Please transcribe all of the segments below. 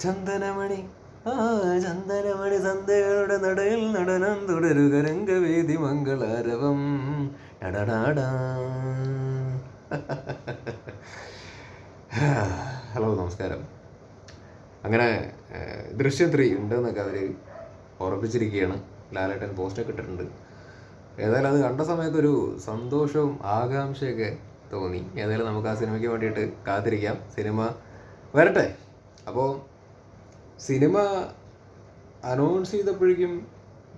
ചന്ദനമണി. ആ ചന്ദനമണി സന്ധ്യകളുടെ നടയിൽ നടനം തുടരുക രംഗവേദി മംഗളാരവം. ടടടാടാ. ഹലോ നമസ്കാരം. അങ്ങനെ ദൃശ്യം ത്രീ ഉണ്ടെന്നൊക്കെ അവർ ഉറപ്പിച്ചിരിക്കുകയാണ് ലാലേട്ടൻ പോസ്റ്റൊക്കെ ഇട്ടിട്ടുണ്ട്. ഏതായാലും അത് കണ്ട സമയത്ത് ഒരു സന്തോഷവും ആകാംക്ഷയൊക്കെ തോന്നി. ഏതായാലും നമുക്ക് ആ സിനിമയ്ക്ക് വേണ്ടിയിട്ട് കാത്തിരിക്കാം. സിനിമ വരട്ടെ. അപ്പോൾ സിനിമ അനൗൺസ് ചെയ്തപ്പോഴേക്കും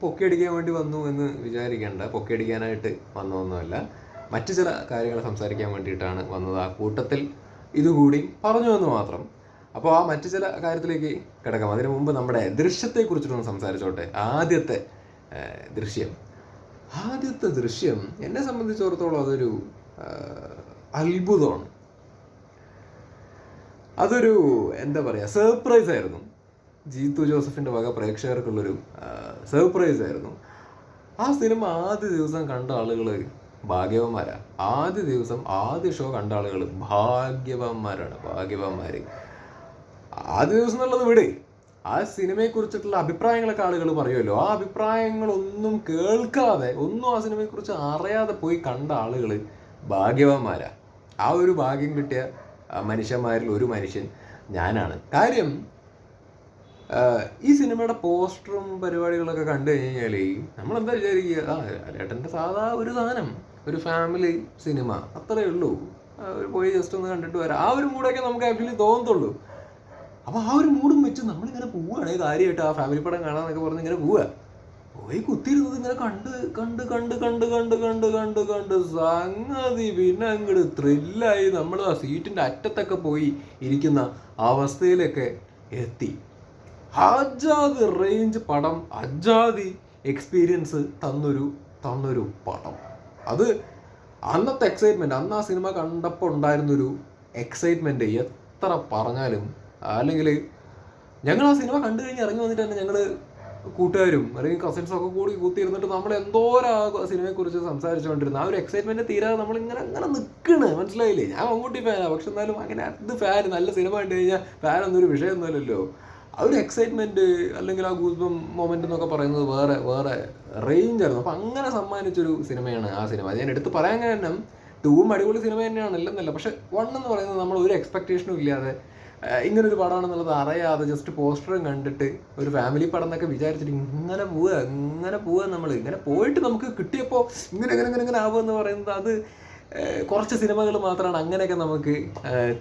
പൊക്കിയടിക്കാൻ വേണ്ടി വന്നു എന്ന് വിചാരിക്കേണ്ട. പൊക്കിയടിക്കാനായിട്ട് വന്നതൊന്നുമല്ല. മറ്റു ചില കാര്യങ്ങൾ സംസാരിക്കാൻ വേണ്ടിയിട്ടാണ് വന്നത്. ആ കൂട്ടത്തിൽ ഇതുകൂടി പറഞ്ഞു എന്ന് മാത്രം. അപ്പോൾ ആ മറ്റു ചില കാര്യത്തിലേക്ക് കിടക്കാം. അതിനു മുമ്പ് നമ്മുടെ ദൃശ്യത്തെക്കുറിച്ചിട്ടൊന്ന് സംസാരിച്ചോട്ടെ. ആദ്യത്തെ ദൃശ്യം. ആദ്യത്തെ ദൃശ്യം എന്നെ സംബന്ധിച്ചിടത്തോളം അതൊരു അത്ഭുതമാണ്. അതൊരു എന്താ പറയുക സർപ്രൈസ് ആയിരുന്നു. ജീത്തു ജോസഫിന്റെ വക പ്രേക്ഷകർക്കുള്ളൊരു സർപ്രൈസ് ആയിരുന്നു. ആ സിനിമ ആദ്യ ദിവസം കണ്ട ആളുകൾ ഭാഗ്യവന്മാരാ. ആദ്യ ദിവസം ആദ്യ ഷോ കണ്ട ആളുകൾ ഭാഗ്യവന്മാരാണ് ഭാഗ്യവന്മാർ ആദ്യ ദിവസം എന്നുള്ളത് വിട്. ആ സിനിമയെ കുറിച്ചിട്ടുള്ള അഭിപ്രായങ്ങളൊക്കെ ആളുകൾ പറയുമല്ലോ. ആ അഭിപ്രായങ്ങളൊന്നും കേൾക്കാതെ ഒന്നും ആ സിനിമയെക്കുറിച്ച് അറിയാതെ പോയി കണ്ട ആളുകൾ ഭാഗ്യവന്മാരാ. ആ ഒരു ഭാഗ്യം കിട്ടിയ മനുഷ്യന്മാരിൽ ഒരു മനുഷ്യൻ ഞാനാണ്. കാര്യം ഈ സിനിമയുടെ പോസ്റ്ററും പരിപാടികളൊക്കെ കണ്ടു കഴിഞ്ഞാൽ നമ്മൾ എന്താ വിചാരിക്കുക? ആ ലേട്ടന്റെ സാധാ ഒരു സാധനം ഒരു ഫാമിലി സിനിമ അത്രേ ഉള്ളൂ. ഒരു പോയി ജസ്റ്റ് ഒന്ന് കണ്ടിട്ട് വരാം. ആ ഒരു മൂടൊക്കെ നമുക്ക് ആക്ച്വലി തോന്നത്തുള്ളൂ. അപ്പോൾ ആ ഒരു മൂടും വെച്ച് നമ്മളിങ്ങനെ പോവുകയാണ് കാര്യമായിട്ട് ആ ഫാമിലി പടം കാണാന്നൊക്കെ പറഞ്ഞ് ഇങ്ങനെ പോവുക പോയി കുത്തിയിരുന്നത് ഇങ്ങനെ കണ്ട് കണ്ട് കണ്ട് കണ്ട് കണ്ട് കണ്ട് കണ്ട് കണ്ട്. സംഗതി പിന്നെ അങ്ങോട്ട് ത്രില്ലായി നമ്മൾ ആ സീറ്റിന്റെ അറ്റത്തൊക്കെ പോയി ഇരിക്കുന്ന അവസ്ഥയിലൊക്കെ എത്തി. അജാതി റേഞ്ച് പടം അജാതി എക്സ്പീരിയൻസ് തന്നൊരു തന്നൊരു പടം. അത് അന്നത്തെ എക്സൈറ്റ്മെന്റ് അന്ന് ആ സിനിമ കണ്ടപ്പോൾ ഉണ്ടായിരുന്നൊരു എക്സൈറ്റ്മെന്റ് എത്ര പറഞ്ഞാലും അല്ലെങ്കിൽ ഞങ്ങൾ ആ സിനിമ കണ്ടു കഴിഞ്ഞ് ഇറങ്ങി വന്നിട്ട് തന്നെ ഞങ്ങൾ കൂട്ടുകാരും അല്ലെങ്കിൽ കസിൻസും ഒക്കെ കൂടി കൂത്തിയിരുന്നിട്ട് നമ്മൾ എന്തോരം ആ സിനിമയെ കുറിച്ച് സംസാരിച്ചുകൊണ്ടിരുന്നു ആ ഒരു എക്സൈറ്റ്മെന്റ് തീരാതെ നമ്മൾ ഇങ്ങനെ അങ്ങനെ നിൽക്കണ് മനസ്സിലായില്ലേ? ഞാൻ മമ്മൂട്ടി ഫാനാണ് പക്ഷെ എന്നാലും അങ്ങനെ അത് ഫാൻ നല്ല സിനിമ കണ്ടു കഴിഞ്ഞാൽ ഫാൻ എന്നൊരു വിഷയമൊന്നുമല്ലല്ലോ. ആ ഒരു എക്സൈറ്റ്മെന്റ് അല്ലെങ്കിൽ ആ ഗൂസ്ബം മൊമെന്റ് എന്നൊക്കെ പറയുന്നത് വേറെ വേറെ റേഞ്ച് ആയിരുന്നു. അപ്പൊ അങ്ങനെ സമ്മാനിച്ചൊരു സിനിമയാണ് ആ സിനിമ. ഞാൻ എടുത്ത് പറയാൻ കാരണം ടൂവും അടിപൊളി സിനിമ തന്നെയാണ് ഇല്ലെന്നല്ല പക്ഷെ വൺ എന്ന് പറയുന്നത് നമ്മൾ ഒരു എക്സ്പെക്ടേഷനും ഇല്ലാതെ ഇങ്ങനൊരു പടമാണെന്നുള്ളത് അറിയാതെ ജസ്റ്റ് പോസ്റ്ററും കണ്ടിട്ട് ഒരു ഫാമിലി പടം എന്നൊക്കെ വിചാരിച്ചിട്ട് ഇങ്ങനെ പോവുക ഇങ്ങനെ പോവുക നമ്മൾ ഇങ്ങനെ പോയിട്ട് നമുക്ക് കിട്ടിയപ്പോൾ ഇങ്ങനെ ഇങ്ങനെ ഇങ്ങനെ ഇങ്ങനെ ആവുക എന്ന് പറയുന്നത് അത് കുറച്ച് സിനിമകൾ മാത്രമാണ് അങ്ങനെയൊക്കെ നമുക്ക്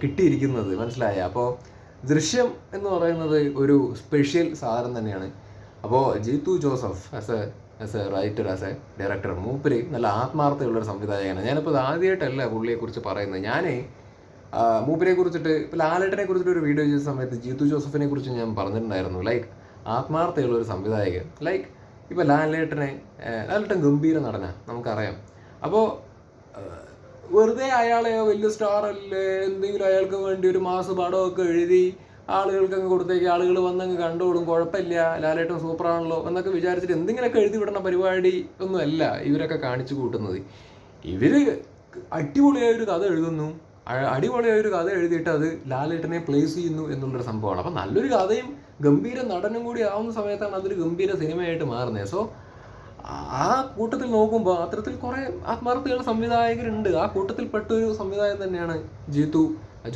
കിട്ടിയിരിക്കുന്നത്. മനസ്സിലായ? അപ്പോൾ ദൃശ്യം എന്ന് പറയുന്നത് ഒരു സ്പെഷ്യൽ സാധനം തന്നെയാണ്. അപ്പോൾ Jeethu Joseph as a as a writer as a director മൂപ്പര് നല്ല ആത്മാർത്ഥതയുള്ള ആത്മാർത്ഥതയുള്ളൊരു സംവിധായകനാണ്. ഞാനിപ്പോൾ ഇത് ആദ്യമായിട്ടല്ല പുള്ളിയെക്കുറിച്ച് പറയുന്നത്. ഞാൻ മൂപ്പരെ കുറിച്ചിട്ട് ഇപ്പോൾ ലാലേട്ടനെ കുറിച്ചിട്ട് ഒരു വീഡിയോ ചെയ്ത സമയത്ത് ജീത്തു ജോസഫിനെ കുറിച്ച് ഞാൻ പറഞ്ഞിട്ടുണ്ടായിരുന്നു. ലൈക്ക് ആത്മാർത്ഥതയുള്ള ഒരു സംവിധായകൻ. ലൈക്ക് ഇപ്പോൾ ലാലേട്ടനെ ലാലേട്ടൻ ഗംഭീര നടന നമുക്കറിയാം. അപ്പോൾ വെറുതെ അയാളെ വലിയ സ്റ്റാർ അല്ലേ എന്തെങ്കിലും അയാൾക്ക് വേണ്ടി ഒരു മാസ പടമൊക്കെ എഴുതി ആളുകൾക്ക് അങ്ങ് കൊടുത്തേക്ക് ആളുകൾ വന്നങ്ങ് കണ്ടോളും കുഴപ്പമില്ല ലാലേട്ടൻ സൂപ്പറാണല്ലോ എന്നൊക്കെ വിചാരിച്ചിട്ട് എന്തെങ്കിലുമൊക്കെ എഴുതി വിടണ പരിപാടി ഒന്നുമല്ല ഇവരൊക്കെ കാണിച്ചു കൂട്ടുന്നത്. ഇവർ അടിപൊളിയായ ഒരു കഥ എഴുതുന്നു. അടിപൊളിയായ ഒരു കഥ എഴുതിയിട്ട് അത് ലാലേട്ടനെ പ്ലേസ് ചെയ്യുന്നു എന്നുള്ളൊരു സംഭവമാണ്. അപ്പം നല്ലൊരു കഥയും ഗംഭീര നടനും കൂടി ആവുന്ന സമയത്താണ് അതൊരു ഗംഭീര സിനിമയായിട്ട് മാറുന്നത്. സോ ആ കൂട്ടത്തിൽ നോക്കുമ്പോൾ അത്തരത്തിൽ കുറെ ആത്മാർത്ഥികൾ സംവിധായകരുണ്ട്. ആ കൂട്ടത്തിൽ പെട്ട ഒരു സംവിധായകൻ തന്നെയാണ് ജീത്തു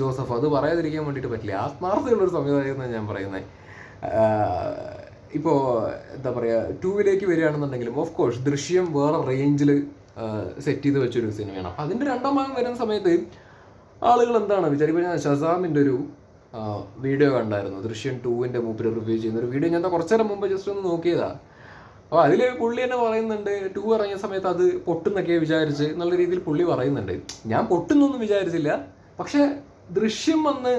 ജോസഫ്. അത് പറയാതിരിക്കാൻ വേണ്ടിയിട്ട് പറ്റില്ല. ആത്മാർത്ഥികളുടെ ഒരു സംവിധായകൻ എന്നാണ് ഞാൻ പറയുന്നത് ഇപ്പോൾ എന്താ പറയുക ടൂവിലേക്ക് വരികയാണെന്നുണ്ടെങ്കിലും ഓഫ് കോഴ്സ് ദൃശ്യം വേറെ റേഞ്ചിൽ സെറ്റ് ചെയ്ത് വെച്ചൊരു സിനിമയാണ്. അപ്പം അതിന്റെ രണ്ടാം ഭാഗം വരുന്ന സമയത്ത് ആളുകൾ എന്താണ് വിചാരിക്കുന്നത്? ഷസാമിന്റെ ഒരു വീഡിയോ കണ്ടായിരുന്നു. ദൃശ്യം ടൂവിന്റെ മൂപ്പിൽ റിവ്യൂ ചെയ്യുന്ന ഒരു വീഡിയോ ഞാൻ കുറച്ചു നേരം മുമ്പ് ജസ്റ്റ് ഒന്ന് നോക്കിയതാ. അപ്പോൾ അതിൽ പുള്ളി തന്നെ പറയുന്നുണ്ട് ടൂ ഇറങ്ങിയ സമയത്ത് അത് പൊട്ടുന്നൊക്കെ വിചാരിച്ച് നല്ല രീതിയിൽ പുള്ളി പറയുന്നുണ്ട്. ഞാൻ പൊട്ടുന്നൊന്നും വിചാരിച്ചില്ല. പക്ഷേ ദൃശ്യം വന്ന്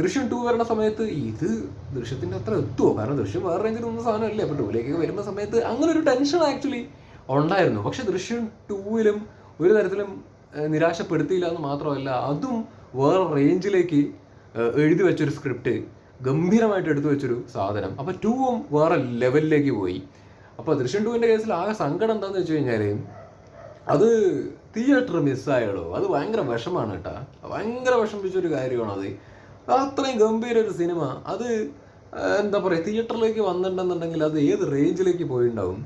ദൃശ്യം ടൂ വരുന്ന സമയത്ത് ഇത് ദൃശ്യത്തിന്റെ അത്ര എത്തുമോ കാരണം ദൃശ്യം വേറെ റേഞ്ചിൽ ഒന്നും സാധനമല്ലേ. അപ്പോൾ ടൂവിലേക്ക് വരുന്ന സമയത്ത് അങ്ങനെ ഒരു ടെൻഷൻ ആക്ച്വലി ഉണ്ടായിരുന്നു. പക്ഷെ ദൃശ്യം ടൂവിലും ഒരു തരത്തിലും നിരാശപ്പെടുത്തിയില്ല എന്ന് മാത്രമല്ല അതും വേറെ റേഞ്ചിലേക്ക് എഴുതി വെച്ചൊരു സ്ക്രിപ്റ്റ് ഗംഭീരമായിട്ട് എടുത്തു വെച്ചൊരു സാധനം. അപ്പോൾ ടൂവും വേറെ ലെവലിലേക്ക് പോയി. അപ്പോൾ ദൃശ്യം ടുവിന്റെ കേസിൽ ആകെ സങ്കടം എന്താണെന്ന് വെച്ച് കഴിഞ്ഞാൽ അത് തിയേറ്റർ മിസ്സായടോ അത് ഭയങ്കര വിഷമാണ് കേട്ടാ. ഭയങ്കര വിഷമിപ്പിച്ചൊരു കാര്യമാണ് അത്. അത് അത്രയും ഗംഭീര ഒരു സിനിമ. അത് എന്താ പറയുക തിയേറ്ററിലേക്ക് വന്നിട്ടുണ്ടെന്നുണ്ടെങ്കിൽ അത് ഏത് റേഞ്ചിലേക്ക് പോയിട്ടുണ്ടാവും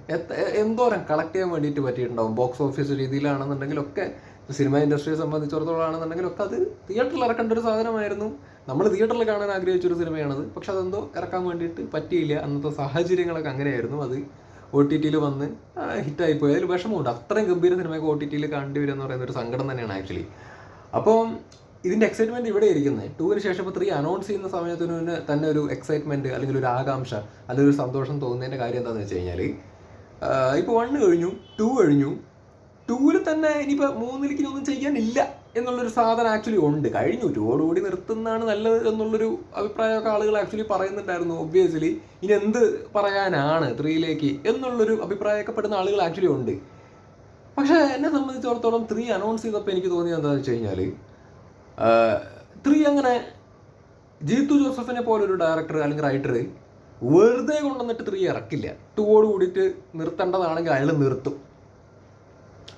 എന്തോരം കളക്ട് ചെയ്യാൻ വേണ്ടിയിട്ട് പറ്റിയിട്ടുണ്ടാവും? ബോക്സ് ഓഫീസ് രീതിയിലാണെന്നുണ്ടെങ്കിലൊക്കെ സിനിമ ഇൻഡസ്ട്രിയെ സംബന്ധിച്ചിടത്തോളം ആണെന്നുണ്ടെങ്കിലൊക്കെ അത് തിയേറ്ററിൽ ഇറക്കേണ്ട ഒരു സാധനമായിരുന്നു. നമ്മൾ തിയേറ്ററിൽ കാണാൻ ആഗ്രഹിച്ച ഒരു സിനിമയാണത്. പക്ഷെ അതെന്തോ ഇറക്കാൻ വേണ്ടിയിട്ട് പറ്റിയില്ല. അന്നത്തെ സാഹചര്യങ്ങളൊക്കെ അങ്ങനെയായിരുന്നു. അത് ഒ ടി ടിയിൽ വന്ന് ഹിറ്റായി പോയി. അതിൽ വിഷമമുണ്ട്. അത്രയും ഗംഭീര സിനിമയൊക്കെ ഒ ടി ടിയിൽ കണ്ടുവരിക വരിക എന്ന് പറയുന്ന ഒരു സങ്കടം തന്നെയാണ് ആക്ച്വലി. അപ്പോൾ ഇതിന്റെ എക്സൈറ്റ്മെന്റ് ഇവിടെ ഇരിക്കുന്നത് ടൂവിന് ശേഷം ഇപ്പോൾ ത്രീ അനൗൺസ് ചെയ്യുന്ന സമയത്തിന് മുന്നേ തന്നെ ഒരു എക്സൈറ്റ്മെന്റ് അല്ലെങ്കിൽ ഒരു ആകാംക്ഷ അല്ലെങ്കിൽ ഒരു സന്തോഷം തോന്നുന്നതിന്റെ കാര്യം എന്താണെന്ന് വെച്ച് കഴിഞ്ഞാൽ ഇപ്പോൾ വണ്ണ് കഴിഞ്ഞു ടു കഴിഞ്ഞു. ടൂവിൽ തന്നെ ഇനിയിപ്പോൾ മൂന്നിലേക്ക് ഒന്നും ചെയ്യാനില്ല. എന്നുള്ളൊരു സാധനം ആക്ച്വലി ഉണ്ട്. കഴിഞ്ഞു ടൂവോടുകൂടി നിർത്തുന്നതാണ് നല്ലത് എന്നുള്ളൊരു അഭിപ്രായമൊക്കെ ആളുകൾ ആക്ച്വലി പറയുന്നുണ്ടായിരുന്നു ഒബ്വിയസ്ലി ഇനി എന്ത് പറയാനാണ് ത്രീയിലേക്ക് എന്നുള്ളൊരു അഭിപ്രായമൊക്കെ പെടുന്ന ആളുകൾ ആക്ച്വലി ഉണ്ട്. പക്ഷേ എന്നെ സംബന്ധിച്ചിടത്തോളം ത്രീ അനൗൺസ് ചെയ്തപ്പോൾ എനിക്ക് തോന്നിയത് എന്താണെന്ന് വെച്ച് കഴിഞ്ഞാൽ ത്രീ അങ്ങനെ ജീത്തു ജോസഫിനെ പോലൊരു ഡയറക്ടർ അല്ലെങ്കിൽ റൈറ്റർ വെറുതെ കൊണ്ടുവന്നിട്ട് ത്രീ ഇറക്കില്ല. ടൂവോട് കൂടിയിട്ട് നിർത്തേണ്ടതാണെങ്കിൽ അയാൾ നിർത്തും.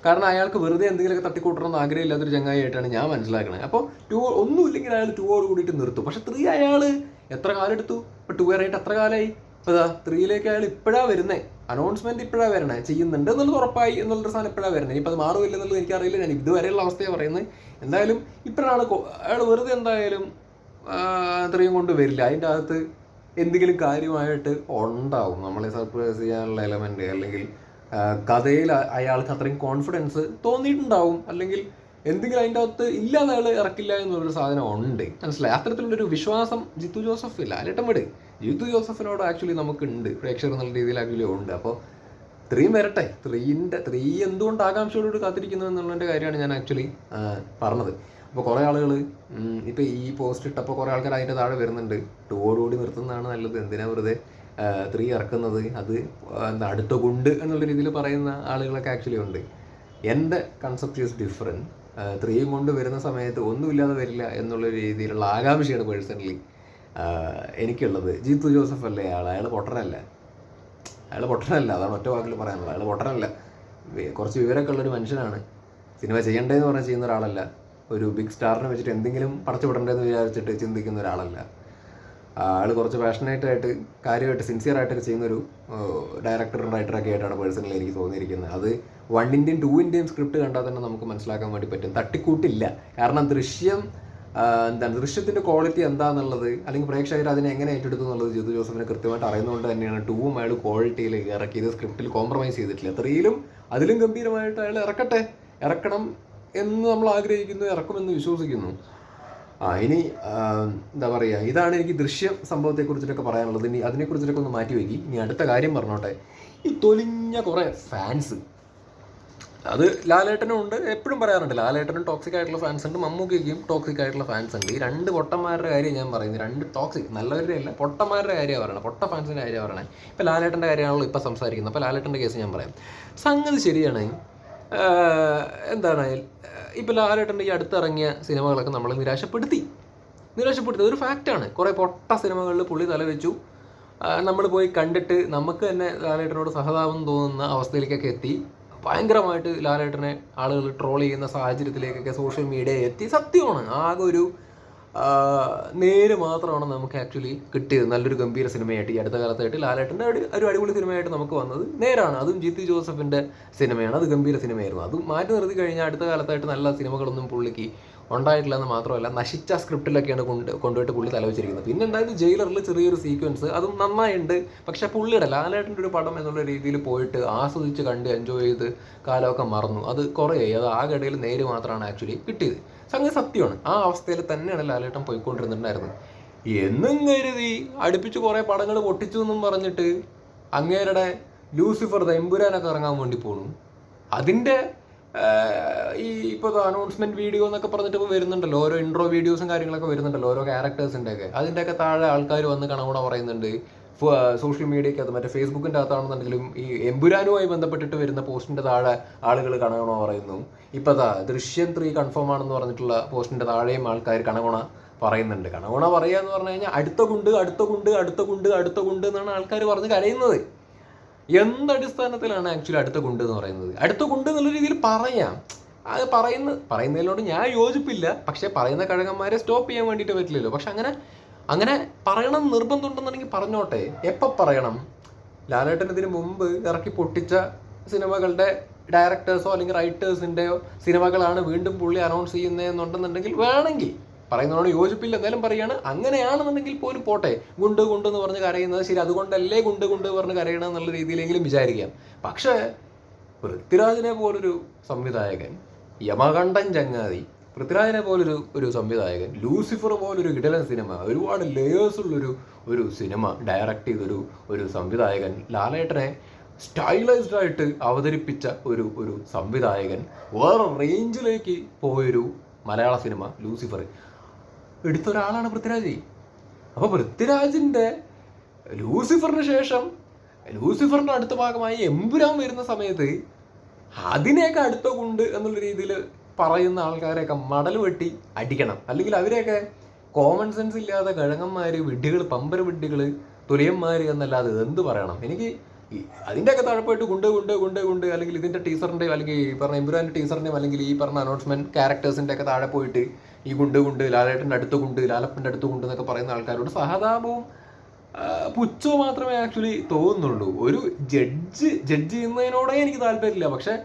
കാരണം അയാൾക്ക് വെറുതെ എന്തെങ്കിലുമൊക്കെ തട്ടിക്കൂട്ടണമെന്ന് ആഗ്രഹമില്ലാത്തൊരു ചങ്ങായിട്ടാണ് ഞാൻ മനസ്സിലാക്കുന്നത് അപ്പോൾ ടൂ ഒന്നുമില്ലെങ്കിൽ അയാൾ ടൂവോട് കൂടിയിട്ട് നിർത്തും. പക്ഷെ ത്രീ അയാൾ എത്ര കാലം എടുത്തു? ഇപ്പോൾ ടൂ ആയിട്ട് എത്ര കാലമായി ഇപ്പോൾ ഇതാ ത്രീയിലേക്ക് അയാൾ ഇപ്പോഴാണ് വരുന്നേ. അനൗൺസ്മെന്റ് ഇപ്പോഴാണ് വരണേ. ചെയ്യുന്നുണ്ട് എന്നുള്ളത് ഉറപ്പായി എന്നുള്ളൊരു സാധനം ഇപ്പോഴാണ് വരുന്നത് ഇപ്പം അത് മാറുമില്ല എന്നുള്ളത് എനിക്കറിയില്ല. ഞാൻ ഇതുവരെയുള്ള അവസ്ഥയാണ് പറയുന്നത്. എന്തായാലും ഇപ്പോഴാണ് അയാൾ വെറുതെ എന്തായാലും അത്രയും കൊണ്ട് വരില്ല. അതിന്റെ അകത്ത് എന്തെങ്കിലും കാര്യമായിട്ട് ഉണ്ടാവും. നമ്മളെ സർപ്രൈസ് ചെയ്യാനുള്ള എലമെന്റ് അല്ലെങ്കിൽ കഥയിൽ അയാൾക്ക് അത്രയും കോൺഫിഡൻസ് തോന്നിയിട്ടുണ്ടാവും. അല്ലെങ്കിൽ എന്തെങ്കിലും അതിന്റെ അകത്ത് ഇല്ലാതെ അയാൾ ഇറക്കില്ല എന്നുള്ളൊരു സാധനം ഉണ്ട്. മനസ്സിലായി? അത്തരത്തിലുള്ളൊരു വിശ്വാസം ജിത്തു ജോസഫ് ഇല്ല. അല്ലെട്ടം വിട്. ജിത്തു ജോസഫിനോട് ആക്ച്വലി നമുക്കുണ്ട്. പ്രേക്ഷകർ എന്നുള്ള രീതിയിൽ ആക്ച്വലി ഉണ്ട്. അപ്പോൾ ത്രീയും വരട്ടെ. ത്രീന്റെ ത്രീ എന്തുകൊണ്ട് ആകാംക്ഷയോട് കാത്തിരിക്കുന്നു എന്നുള്ളതിന്റെ കാര്യമാണ് ഞാൻ ആക്ച്വലി പറഞ്ഞത്. അപ്പോൾ കുറേ ആളുകൾ ഇപ്പോൾ ഈ പോസ്റ്റ് ഇട്ടപ്പോൾ കുറേ ആൾക്കാർ അതിന്റെ താഴെ വരുന്നുണ്ട്. ടൂറോടി നിർത്തുന്നതാണ് നല്ലത്. എന്തിനാ വെറുതെ? ത്രീ ഇറക്കുന്നത് അത് എന്താ അടുത്ത കൊണ്ട് എന്നുള്ള രീതിയിൽ പറയുന്ന ആളുകളൊക്കെ ആക്ച്വലി ഉണ്ട്. എന്റെ കൺസെപ്റ്റ് ഈസ് ഡിഫറെന്റ് ത്രീയും കൊണ്ട് വരുന്ന സമയത്ത് ഒന്നുമില്ലാതെ വരില്ല എന്നുള്ള രീതിയിലുള്ള ആകാംക്ഷയാണ് പേഴ്സണലി എനിക്കുള്ളത്. ജീത്തു ജോസഫ് അല്ലേ? അയാൾ അയാൾ പൊട്ടനല്ല. അയാൾ പൊട്ടനല്ല അതാണ് ഒറ്റ വാക്കിൽ പറയാനുള്ളത്. അയാൾ പൊട്ടനല്ല. കുറച്ച് വിവരമൊക്കെ ഉള്ളൊരു മനുഷ്യനാണ്. സിനിമ ചെയ്യണ്ടേന്ന് പറഞ്ഞാൽ ചെയ്യുന്ന ഒരാളല്ല. ഒരു ബിഗ് സ്റ്റാറിനെ വെച്ചിട്ട് എന്തെങ്കിലും പടച്ചു വിടേണ്ടതെന്ന് വിചാരിച്ചിട്ട് ചിന്തിക്കുന്ന ഒരാളല്ല. ആൾ കുറച്ച് പാഷനേറ്റ് ആയിട്ട് കാര്യമായിട്ട് സിൻസിയർ ആയിട്ടൊക്കെ ചെയ്യുന്ന ഒരു ഡയറക്ടറും റൈറ്ററൊക്കെ ആയിട്ടാണ് പേഴ്സണലി എനിക്ക് തോന്നിയിരിക്കുന്നത്. അത് വണ്ണിന്റെയും ടൂവിന്റെയും സ്ക്രിപ്റ്റ് കണ്ടാൽ തന്നെ നമുക്ക് മനസ്സിലാക്കാൻ വേണ്ടി പറ്റും. തട്ടിക്കൂട്ടില്ല. കാരണം ദൃശ്യം എന്താണ് ദൃശ്യത്തിന്റെ ക്വാളിറ്റി എന്താണെന്നുള്ളത് അല്ലെങ്കിൽ പ്രേക്ഷകർ അതിനെ എങ്ങനെ ഏറ്റെടുത്തു എന്നുള്ളത് ജിതു ജോസഫിനെ കൃത്യമായിട്ട് അറിയുന്നതുകൊണ്ട് തന്നെയാണ് ടൂവും അയാൾ ക്വാളിറ്റിയിൽ ഇറക്കിയത് സ്ക്രിപ്റ്റിൽ കോംപ്രമൈസ് ചെയ്തിട്ടില്ല. ത്രീയിലും അതിലും ഗംഭീരമായിട്ട് അയാൾ ഇറക്കട്ടെ ഇറക്കണം എന്ന് നമ്മൾ ആഗ്രഹിക്കുന്നു ഇറക്കുമെന്ന് വിശ്വസിക്കുന്നു. ആ ഇനി എന്താ പറയുക ഇതാണ് എനിക്ക് ദൃശ്യ സംഭവത്തെ കുറിച്ചിട്ടൊക്കെ പറയാനുള്ളത്. ഇനി അതിനെക്കുറിച്ചിട്ടൊക്കെ ഒന്ന് മാറ്റി വയ്ക്കി. ഇനി അടുത്ത കാര്യം പറഞ്ഞോട്ടെ. ഈ തൊലിഞ്ഞ കുറേ ഫാൻസ്. അത് ലാലേട്ടനും ഉണ്ട്. എപ്പോഴും പറയാറുണ്ട് ലാലേട്ടനും ടോക്സിക് ആയിട്ടുള്ള ഫാൻസ് ഉണ്ട് മമ്മൂക്കയ്ക്കും ടോക്സിക് ആയിട്ടുള്ള ഫാൻസ് ഉണ്ട്. ഈ രണ്ട് പൊട്ടന്മാരുടെ കാര്യം ഞാൻ പറയുന്നത് രണ്ട് ടോക്സിക് നല്ലവരുടെ അല്ല പൊട്ടന്മാരുടെ കാര്യമാണ് പറയണത് പൊട്ട ഫാൻസിന്റെ കാര്യമാണ് പറയണത് ഇപ്പോൾ ലാലേട്ടന്റെ കാര്യമാണല്ലോ ഇപ്പോൾ സംസാരിക്കുന്നത്. അപ്പോൾ ലാലേട്ടന്റെ കേസ് ഞാൻ പറയാം. സംഗതി ശരിയാണ് എന്താണ് ഇപ്പോൾ ലാലേട്ടന്റെ ഈ അടുത്തിറങ്ങിയ സിനിമകളൊക്കെ നമ്മളെ നിരാശപ്പെടുത്തി. നിരാശപ്പെടുത്തി. അതൊരു ഫാക്റ്റാണ് കുറേ പൊട്ട സിനിമകളിൽ പുള്ളി തലവെച്ചു. നമ്മൾ പോയി കണ്ടിട്ട് നമുക്ക് തന്നെ ലാലേട്ടനോട് സഹതാപം തോന്നുന്ന അവസ്ഥയിലേക്കൊക്കെ എത്തി. ഭയങ്കരമായിട്ട് ലാലേട്ടനെ ആളുകൾ ട്രോൾ ചെയ്യുന്ന സാഹചര്യത്തിലേക്കൊക്കെ സോഷ്യൽ മീഡിയ എത്തി. സത്യമാണ് ആകെ ഒരു നേര് മാത്രമാണ് നമുക്ക് ആക്ച്വലി കിട്ടിയത്. നല്ലൊരു ഗംഭീര സിനിമയായിട്ട് ഈ അടുത്ത കാലത്തായിട്ട് ലാലേട്ടന്റെ ഒരു അടിപൊളി സിനിമയായിട്ട് നമുക്ക് വന്നത് നേരാണ്. അതും ജിത്തി ജോസഫിന്റെ സിനിമയാണ്. അത് ഗംഭീര സിനിമയായിരുന്നു. അത് മാറ്റി നിർത്തി കഴിഞ്ഞാൽ അടുത്ത കാലത്തായിട്ട് നല്ല സിനിമകളൊന്നും പുള്ളിക്ക് ഉണ്ടായിട്ടില്ല എന്ന് മാത്രമല്ല നശിച്ച സ്ക്രിപ്റ്റിലൊക്കെയാണ് കൊണ്ട് കൊണ്ടുപോയിട്ട് പുള്ളി തലവെച്ചിരിക്കുന്നത്. പിന്നെ ഉണ്ടായത് ജയിലറിൽ ചെറിയൊരു സീക്വൻസ് അതും നന്നായിട്ടുണ്ട് പക്ഷെ പുള്ളിയുടെ ലാലേട്ടന്റെ ഒരു പടം എന്നുള്ള രീതിയിൽ പോയിട്ട് ആസ്വദിച്ച് കണ്ട് എൻജോയ് ചെയ്ത് കാലമൊക്കെ മറന്നു. അത് കുറേ അത് ആ ഘടയിൽ നേര് മാത്രമാണ് ആക്ച്വലി കിട്ടിയത്. സംഗതി സത്യമാണ്. ആ അവസ്ഥയിൽ തന്നെയാണ് ലാലേട്ടൻ പോയിക്കൊണ്ടിരുന്നിട്ടുണ്ടായിരുന്നത്. എന്നും കരുതി അടുപ്പിച്ച് കുറേ പടങ്ങൾ പൊട്ടിച്ചു എന്നും പറഞ്ഞിട്ട് അങ്ങേരുടെ ലൂസിഫർ ദ ഇറങ്ങാൻ വേണ്ടി പോണു. അതിന്റെ ഈ ഇപ്പോൾ അനൗൺസ്മെന്റ് വീഡിയോ എന്നൊക്കെ പറഞ്ഞിട്ട് ഇപ്പോൾ വരുന്നുണ്ടല്ലോ. ഓരോ ഇൻട്രോ വീഡിയോസും കാര്യങ്ങളൊക്കെ വരുന്നുണ്ടല്ലോ. ഓരോ ക്യാരക്ടേഴ്സിന്റെയൊക്കെ അതിന്റെയൊക്കെ താഴെ ആൾക്കാർ വന്ന് കണവണ പറയുന്നുണ്ട്. സോഷ്യൽ മീഡിയക്കകത്ത് മറ്റേ ഫേസ്ബുക്കിന്റെ അകത്താണെന്നുണ്ടെങ്കിലും ഈ എമ്പുരാനുമായി ബന്ധപ്പെട്ടിട്ട് വരുന്ന പോസ്റ്റിന്റെ താഴെ ആളുകൾ കണകണ പറയുന്നു. ഇപ്പം അതാ ദൃശ്യം ത്രീ കൺഫേം ആണെന്ന് പറഞ്ഞിട്ടുള്ള പോസ്റ്റിന്റെ താഴെയും ആൾക്കാർ കണകണ പറയുന്നുണ്ട്. കണകണ പറയുക എന്ന് പറഞ്ഞു കഴിഞ്ഞാൽ അടുത്ത കുണ്ട് അടുത്ത കുണ്ട് അടുത്ത കുണ്ട് അടുത്ത കുണ്ട് എന്നാണ് ആൾക്കാർ പറഞ്ഞ് കരയുന്നത്. എന്തടിസ്ഥാനത്തിലാണ് ആക്ച്വലി അടുത്ത കുണ്ട് എന്ന് പറയുന്നത്? അടുത്ത കുണ്ട് എന്നുള്ള രീതിയിൽ പറയാം. അത് പറയുന്ന പറയുന്നതിനോട് ഞാൻ യോജിപ്പില്ല. പക്ഷെ പറയുന്ന കഴകന്മാരെ സ്റ്റോപ്പ് ചെയ്യാൻ വേണ്ടിയിട്ട് പറ്റില്ലല്ലോ. പക്ഷെ അങ്ങനെ അങ്ങനെ പറയണം നിർബന്ധമുണ്ടെന്നുണ്ടെങ്കിൽ പറഞ്ഞോട്ടെ. എപ്പോൾ പറയണം? ലാലേട്ടൻ ഇതിന് മുമ്പ് ഇറക്കി പൊട്ടിച്ച സിനിമകളുടെ ഡയറക്ടേഴ്സോ അല്ലെങ്കിൽ റൈറ്റേഴ്സിന്റെയോ സിനിമകളാണ് വീണ്ടും പുള്ളി അനൗൺസ് ചെയ്യുന്നതെന്നുണ്ടെന്നുണ്ടെങ്കിൽ വേണമെങ്കിൽ പറയുന്നതിനോട് യോജിപ്പില്ല എന്തായാലും പറയാണ്. അങ്ങനെയാണെന്നുണ്ടെങ്കിൽ പോലും പോട്ടെ. ഗുണ്ട് ഗുണ്ട് എന്ന് പറഞ്ഞ് കരയുന്നത് ശരി അതുകൊണ്ടല്ലേ ഗുണ്ട് ഗുണ്ട് പറഞ്ഞ് കരയണം എന്നുള്ള രീതിയിലെങ്കിലും വിചാരിക്കാം. പക്ഷേ പൃഥ്വിരാജിനെ പോലൊരു സംവിധായകൻ യമകണ്ഠൻ ചങ്ങാതി പൃഥ്വിരാജിനെ പോലൊരു ഒരു സംവിധായകൻ ലൂസിഫർ പോലൊരു ഇടലൻ സിനിമ ഒരുപാട് ലേയേഴ്സ് ഉള്ളൊരു ഒരു സിനിമ ഡയറക്റ്റ് ചെയ്തൊരു ഒരു സംവിധായകൻ ലാലേട്ടനെ സ്റ്റൈലൈസ്ഡ് ആയിട്ട് അവതരിപ്പിച്ച ഒരു ഒരു സംവിധായകൻ വേറെ റേഞ്ചിലേക്ക് പോയൊരു മലയാള സിനിമ ലൂസിഫർ. എടുത്തൊരാളാണ് പൃഥ്വിരാജ്. അപ്പോൾ പൃഥ്വിരാജിന്റെ ലൂസിഫറിന് ശേഷം ലൂസിഫറിന്റെ അടുത്ത ഭാഗമായി എമ്പുരാൻ വരുന്ന സമയത്ത് അതിനെയൊക്കെ അടുത്ത കൊണ്ട് എന്നുള്ള രീതിയിൽ പറയുന്ന ആൾക്കാരെയൊക്കെ മടൽ വെട്ടി അടിക്കണം. അല്ലെങ്കിൽ അവരെയൊക്കെ കോമൺ സെൻസ് ഇല്ലാതെ കഴങ്ങന്മാർ വിഡ്ഢികൾ പമ്പര വിഡ്ഢികൾ തുലയന്മാർ എന്നല്ലാതെ എന്ത് പറയണം? എനിക്ക് അതിന്റെയൊക്കെ തഴപ്പായിട്ട് കൊണ്ട് കൊണ്ട് കൊണ്ട് ഗുണ്ട് അല്ലെങ്കിൽ ഇതിന്റെ ടീച്ചറിന്റെയും അല്ലെങ്കിൽ ഈ പറഞ്ഞ ഇമ്പുരാന്റെ ടീച്ചറിന്റെയും അല്ലെങ്കിൽ ഈ പറഞ്ഞ അനൗൺസ്മെന്റ് ക്യാരക്ടേഴ്സിന്റെ ഒക്കെ താഴെ പോയിട്ട് ഈ കൊണ്ട് കൊണ്ട് ലാലേട്ടന്റെ അടുത്ത് കൊണ്ട് ലാലപ്പന്റെ അടുത്ത് കൊണ്ട് എന്നൊക്കെ പറയുന്ന ആൾക്കാരോട് സഹതാപവും പുച്ഛവും മാത്രമേ ആക്ച്വലി തോന്നുന്നുള്ളൂ. ഒരു ജഡ്ജ് ജഡ്ജ് ചെയ്യുന്നതിനോടേ എനിക്ക് താല്പര്യമില്ല. പക്ഷേ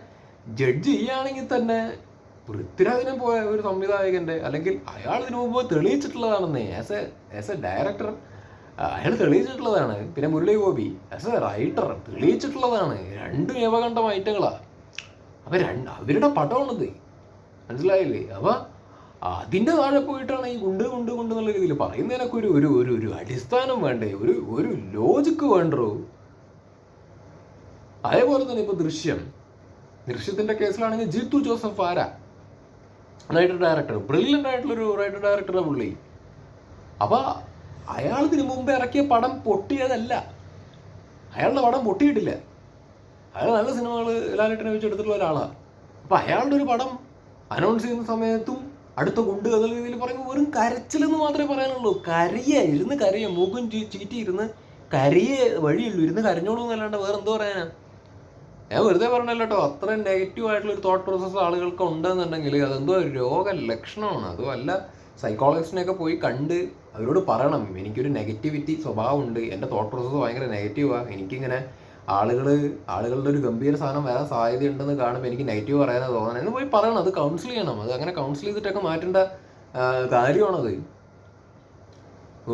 ജഡ്ജ് ചെയ്യുകയാണെങ്കിൽ തന്നെ പൃഥ്വിരാജിനെ പോയ ഒരു സംവിധായകന്റെ അല്ലെങ്കിൽ അയാൾ ഇതിനു മുമ്പ് തെളിയിച്ചിട്ടുള്ളതാണെന്നേ as a as a director അയാൾ തെളിയിച്ചിട്ടുള്ളതാണ്. പിന്നെ Murali Gopi as a writer തെളിയിച്ചിട്ടുള്ളതാണ്. രണ്ടും ഏവകണ്ഠ ഐറ്റങ്ങളാണ് അപ്പൊ രണ്ട് അവരുടെ പടമാണിത്. മനസ്സിലായില്ലേ? അപ്പൊ അതിന്റെ താഴെ പോയിട്ടാണ് ഈ ഗുണ്ട് ഗുണ്ട് ഗുണ്ട് എന്നുള്ള രീതിയിൽ പറയുന്നതിനൊക്കെ ഒരു ഒരു ഒരു ഒരു അടിസ്ഥാനം വേണ്ടേ? ഒരു ഒരു ലോജിക്ക് വേണ്ടോ? അതേപോലെ തന്നെ ഇപ്പൊ ദൃശ്യം. ദൃശ്യത്തിന്റെ കേസിലാണെങ്കിൽ ജീത്തു ജോസഫ് ആര? റൈറ്റർ ഡയറക്ടർ ബ്രില്യന്റ് ആയിട്ടുള്ളൊരു റൈറ്റർ ഡയറക്ടറാണ് പുള്ളി. അപ്പോൾ അയാൾ ഇതിനു മുമ്പ് ഇറക്കിയ പടം പൊട്ടിയതല്ല. അയാളുടെ പടം പൊട്ടിയിട്ടില്ല. അയാൾ നല്ല സിനിമകൾ ലാലേട്ടനെ വെച്ചെടുത്തിട്ടുള്ള ഒരാളാണ് അപ്പോൾ അയാളുടെ ഒരു പടം അനൗൺസ് ചെയ്യുന്ന സമയത്തും അടുത്ത കൊണ്ട് എന്നുള്ള രീതിയിൽ പറയുമ്പോൾ വെറും കരച്ചിലെന്ന് മാത്രമേ പറയാനുള്ളൂ. കരയ ഇരുന്ന് കരയ മൂക്കും ചീറ്റി ഇരുന്ന് കരയെ വഴിയുള്ളൂ ഇരുന്ന് കരഞ്ഞോളൂ എന്നല്ലാണ്ട് വേറെ എന്തോ പറയാനാ. ഞാൻ വെറുതെ പറഞ്ഞല്ലോ കേട്ടോ അത്ര നെഗറ്റീവ് ആയിട്ടുള്ള ഒരു തോട്ട് പ്രോസസ്സ് ആളുകൾക്ക് ഉണ്ടെന്നുണ്ടെങ്കിൽ അതെന്തോ ഒരു രോഗ ലക്ഷണമാണ് അതുമല്ല സൈക്കോളജിസ്റ്റിനെയൊക്കെ പോയി കണ്ട് അവരോട് പറയണം എനിക്കൊരു നെഗറ്റിവിറ്റി സ്വഭാവമുണ്ട് എന്റെ തോട്ട് പ്രോസസ്സ് ഭയങ്കര നെഗറ്റീവാണ് എനിക്കിങ്ങനെ ആളുകൾ ആളുകളുടെ ഒരു ഗംഭീര സാധനം വരാൻ സാധ്യതയുണ്ടെന്ന് കാണുമ്പോൾ എനിക്ക് നെഗറ്റീവ് പറയാനാണ് തോന്നണം. എന്ന് പോയി പറയണം അത് കൗൺസിൽ ചെയ്യണം. അത് അങ്ങനെ കൗൺസിൽ ചെയ്തിട്ടൊക്കെ മാറ്റേണ്ട കാര്യമാണത്.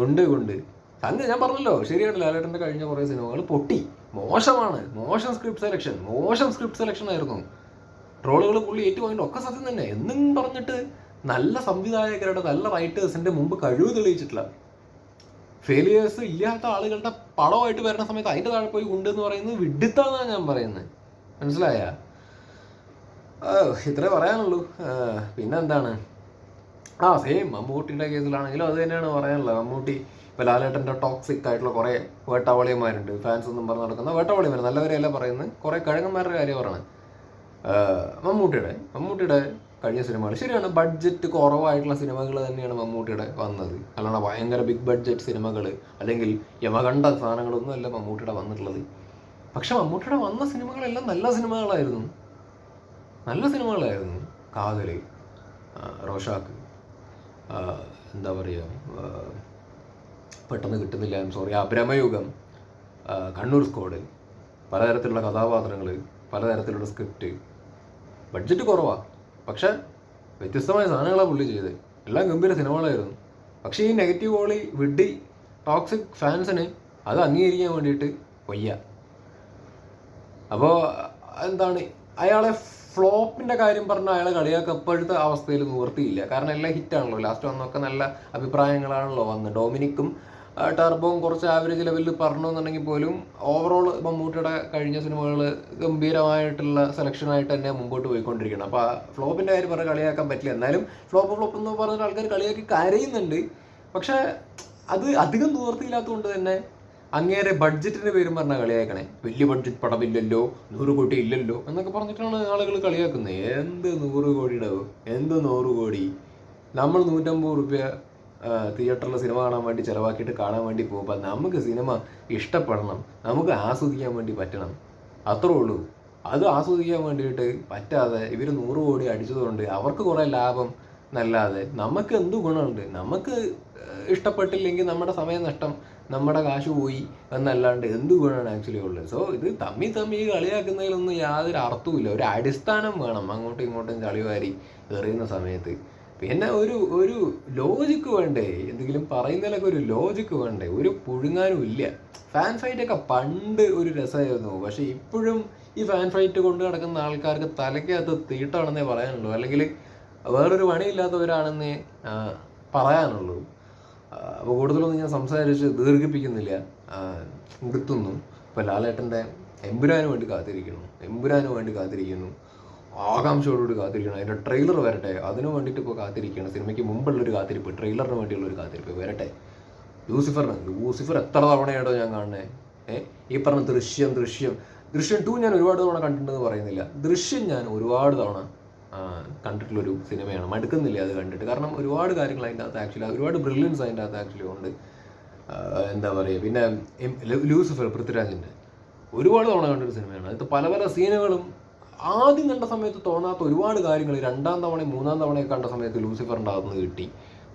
ഉണ്ട് ഉണ്ട്. സംഗതി ഞാൻ പറഞ്ഞല്ലോ ശരിയാണ് ലാലേട്ടന്റെ കഴിഞ്ഞ കുറേ സിനിമകൾ പൊട്ടി. മോശമാണ്. മോശം സ്ക്രിപ്റ്റ് സെലക്ഷൻ മോശം സ്ക്രിപ്റ്റ് സെലക്ഷൻ ആയിരുന്നു. ട്രോളുകൾ പുള്ളി ഏറ്റുപോയിന്റ് ഒക്കെ സത്യം തന്നെ. എന്നും പറഞ്ഞിട്ട് നല്ല സംവിധായകരുടെ നല്ല റൈറ്റേഴ്സിന്റെ മുമ്പ് കഴിവ് തെളിയിച്ചിട്ടില്ല. ഫെയിലിയേഴ്സ് ഇല്ലാത്ത ആളുകളുടെ പടമായിട്ട് വരുന്ന സമയത്ത് അതിന്റെ താഴെ പോയി ഉണ്ട് എന്ന് പറയുന്നത് വിഡിത്താന്നാണ് ഞാൻ പറയുന്നത് മനസ്സിലായ? ഇത്രേ പറയാനുള്ളൂ. പിന്നെന്താണ്? ആ സെയിം മമ്മൂട്ടിയുടെ കേസിലാണെങ്കിലും അത് തന്നെയാണ് പറയാനുള്ളത്. മമ്മൂട്ടി ഇപ്പൊ ലാലേട്ടന്റെ ടോക്സിക് ആയിട്ടുള്ള കുറേ വേട്ടാവളിയന്മാരുണ്ട്. ഫാൻസ് ഒന്നും പറഞ്ഞ് നടക്കുന്ന വേട്ടാവളിയന്മാർ നല്ലവരെയല്ല പറയുന്നത്. കുറേ കഴകന്മാരുടെ കാര്യം പറയണം. മമ്മൂട്ടിയുടെ. മമ്മൂട്ടിയുടെ കഴിഞ്ഞ സിനിമകൾ. ശരിയാണ് ബഡ്ജറ്റ് കുറവായിട്ടുള്ള സിനിമകൾ തന്നെയാണ് മമ്മൂട്ടിയുടെ വന്നത്. അല്ലാണ്ട് ഭയങ്കര ബിഗ് ബഡ്ജറ്റ് സിനിമകൾ അല്ലെങ്കിൽ യമകണ്ട സാധനങ്ങളൊന്നും അല്ല മമ്മൂട്ടിയുടെ വന്നിട്ടുള്ളത്. പക്ഷെ മമ്മൂട്ടിയുടെ വന്ന സിനിമകളെല്ലാം നല്ല സിനിമകളായിരുന്നു. നല്ല സിനിമകളായിരുന്നു. കാതൽ റോഷാക്ക് എന്താ പറയുക പെട്ടെന്ന് കിട്ടുന്നില്ല. എം സോറി ആ ഭ്രമയുഗം കണ്ണൂർ സ്കോഡ് പലതരത്തിലുള്ള കഥാപാത്രങ്ങൾ പലതരത്തിലുള്ള സ്ക്രിപ്റ്റ് ബഡ്ജറ്റ് കുറവാണ് പക്ഷേ വ്യത്യസ്തമായ സാധനങ്ങളാണ് പുള്ളി ചെയ്തത് എല്ലാം ഗംഭീര സിനിമകളായിരുന്നു. പക്ഷേ ഈ നെഗറ്റീവ് ഓളി വിഡ്ഡി ടോക്സിക് ഫാൻസിന് അത് അംഗീകരിക്കാൻ വേണ്ടിയിട്ട് വയ്യ. അപ്പോൾ എന്താണ്? അയാളെ ഫ്ലോപ്പിന്റെ കാര്യം പറഞ്ഞാൽ അയാളെ കളിയാക്കുക ഇപ്പോഴത്തെ അവസ്ഥയിൽ നിവർത്തിയില്ല കാരണം എല്ലാം ഹിറ്റാണല്ലോ. ലാസ്റ്റ് വന്നൊക്കെ നല്ല അഭിപ്രായങ്ങളാണല്ലോ വന്ന്. ഡൊമിനിക്കും ടർബോം കുറച്ച് ആവറേജ് ലെവലിൽ പറഞ്ഞു എന്നുണ്ടെങ്കിൽ പോലും ഓവറോൾ മമ്മൂട്ടിയുടെ കഴിഞ്ഞ സിനിമകൾ ഗംഭീരമായിട്ടുള്ള സെലക്ഷനായിട്ട് തന്നെ മുമ്പോട്ട് പോയിക്കൊണ്ടിരിക്കണം അപ്പോൾ ഫ്ലോപ്പിന്റെ കാര്യം പറഞ്ഞാൽ കളിയാക്കാൻ പറ്റില്ല. എന്നാലും ഫ്ലോപ്പ് ഫ്ലോപ്പ് എന്ന് പറഞ്ഞ ആൾക്കാർ കളിയാക്കി കരയുന്നുണ്ട്. പക്ഷെ അത് അധികം നിവർത്തിയില്ലാത്തതുകൊണ്ട് തന്നെ അങ്ങേരെ ബഡ്ജറ്റിന്റെ പേരും പറഞ്ഞാൽ കളിയാക്കണേ. വലിയ ബഡ്ജറ്റ് പടമില്ലല്ലോ നൂറ് കോടി ഇല്ലല്ലോ എന്നൊക്കെ പറഞ്ഞിട്ടാണ് ആളുകൾ കളിയാക്കുന്നത്. എന്ത് നൂറ് കോടിയുടെ എന്ത് നൂറ് കോടി? നമ്മൾ നൂറ്റമ്പത് റുപ്യ തിയേറ്ററിൽ സിനിമ കാണാൻ വേണ്ടി ചിലവാക്കിയിട്ട് കാണാൻ വേണ്ടി പോകുമ്പോൾ നമുക്ക് സിനിമ ഇഷ്ടപ്പെടണം. നമുക്ക് ആസ്വദിക്കാൻ വേണ്ടി പറ്റണം. അത്രേ ഉള്ളൂ. അത് ആസ്വദിക്കാൻ വേണ്ടിയിട്ട് പറ്റാതെ ഇവർ നൂറ് കോടി അടിച്ചതുകൊണ്ട് അവർക്ക് കുറേ ലാഭം നല്ലാതെ നമുക്ക് എന്ത് ഗുണമുണ്ട്? നമുക്ക് ഇഷ്ടപ്പെട്ടില്ലെങ്കിൽ നമ്മുടെ സമയം നഷ്ടം നമ്മുടെ കാശ് പോയി എന്നല്ലാണ്ട് എന്ത് ഗുണമാണ് ആക്ച്വലി ഉള്ളത്? സോ ഇത് തമ്മി തമ്മി കളിയാക്കുന്നതിലൊന്നും യാതൊരു അർത്ഥവുമില്ല ഒരു അടിസ്ഥാനം വേണം. അങ്ങോട്ടും ഇങ്ങോട്ടും ചളിവാരി എറിയുന്ന സമയത്ത്. പിന്നെ ഒരു ഒരു ലോജിക്ക് വേണ്ടേ? എന്തെങ്കിലും പറയുന്നതിലൊക്കെ ഒരു ലോജിക്ക് വേണ്ടേ? ഒരു പുഴുങ്ങാനും ഇല്ല. ഫാൻ ഫൈറ്റ് ഒക്കെ പണ്ട് ഒരു രസമായിരുന്നു. പക്ഷെ ഇപ്പോഴും ഈ ഫാൻ ഫൈറ്റ് കൊണ്ട് നടക്കുന്ന ആൾക്കാർക്ക് തലയ്ക്കകത്ത് തീട്ടാണെന്നേ പറയാനുള്ളൂ. അല്ലെങ്കിൽ വേറൊരു പണിയില്ലാത്തവരാണെന്നേ പറയാനുള്ളൂ. അപ്പോൾ കൂടുതലൊന്നും ഞാൻ സംസാരിച്ച് ദീർഘിപ്പിക്കുന്നില്ല. നിർത്തുന്നു. ഇപ്പോൾ ലാലേട്ടന്റെ എമ്പുരാന് വേണ്ടി കാത്തിരിക്കുന്നു. എമ്പുരാന് വേണ്ടി കാത്തിരിക്കുന്നു. ആകാംക്ഷയോടുകൂടി കാത്തിരിക്കണം അതിന്റെ ട്രെയിലർ വരട്ടെ. അതിനു വേണ്ടിയിട്ട് ഇപ്പോൾ കാത്തിരിക്കുകയാണ്. സിനിമയ്ക്ക് മുമ്പുള്ളൊരു കാത്തിരിപ്പ് ട്രെയിലറിന് വേണ്ടിയുള്ളൊരു കാത്തിരിപ്പ്. വരട്ടെ. ലൂസിഫറിന് ലൂസിഫർ എത്ര തവണയായിട്ടോ ഞാൻ കാണുന്നത് ഏഹ് ഈ പറഞ്ഞ ദൃശ്യം ദൃശ്യം. ദൃശ്യം ടു ഞാൻ ഒരുപാട് തവണ കണ്ടിട്ടുണ്ടെന്ന് പറയുന്നില്ല. ദൃശ്യം ഞാൻ ഒരുപാട് തവണ കണ്ടിട്ടുള്ളൊരു സിനിമയാണ്. മടുക്കുന്നില്ല അത് കണ്ടിട്ട്. കാരണം ഒരുപാട് കാര്യങ്ങൾ അതിന്റെ അകത്ത് ആക്ച്വലി ഒരുപാട് ബ്രില്യൻസ് അതിന്റെ അകത്ത് ആക്ച്വലി ഉണ്ട്. എന്താ പറയുക പിന്നെ ലൂസിഫർ പൃഥ്വിരാജിന്റെ. ഒരുപാട് തവണ കണ്ടൊരു സിനിമയാണ്. അതിൽ പല പല സീനുകളും ആദ്യം കണ്ട സമയത്ത് തോന്നാത്ത ഒരുപാട് കാര്യങ്ങൾ രണ്ടാം തവണയും മൂന്നാം തവണയും കണ്ട സമയത്ത് ലൂസിഫറിന്റെ അകത്ത് കിട്ടി.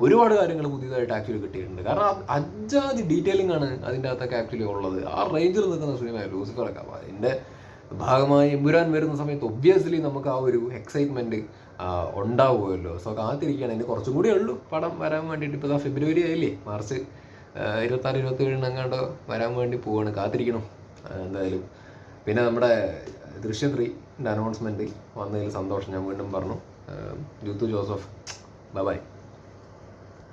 ഒരുപാട് കാര്യങ്ങൾ പുതിയതായിട്ട് ആക്ച്വലി കിട്ടിയിട്ടുണ്ട്. കാരണം അജ്ജാതി ഡീറ്റെയിലിംഗ് ആണ് അതിന്റെ അകത്തൊക്കെ ആക്ച്വലി ഉള്ളത്. ആ റേഞ്ചിൽ നിൽക്കുന്ന സിനിമയാണ് ലൂസിഫറൊക്കെ. അപ്പോൾ അതിന്റെ ഭാഗമായി എമ്പുരാൻ വരുന്ന സമയത്ത് ഒബ്വിയസ്ലി നമുക്ക് ആ ഒരു എക്സൈറ്റ്മെന്റ് ഉണ്ടാവുമല്ലോ. സോ കാത്തിരിക്കുകയാണ്. അതിന് കുറച്ചും കൂടി ഉള്ളൂ. പടം വരാൻ വേണ്ടിയിട്ട് ഇപ്പോൾ ഇതാ ഫെബ്രുവരി ആയില്ലേ? മാർച്ച് ഇരുപത്താറ് ഇരുപത്തി ഏഴിന് അങ്ങാണ്ട് വരാൻ വേണ്ടി പോവാണ്. കാത്തിരിക്കണം. എന്തായാലും. പിന്നെ നമ്മുടെ ദൃശ്യം ത്രീന്റെ അനൗൺസ്മെന്റ് വന്നതിൽ സന്തോഷം. ഞാൻ വീണ്ടും പറഞ്ഞു. ജൂത്തു ജോസഫ് ബൈ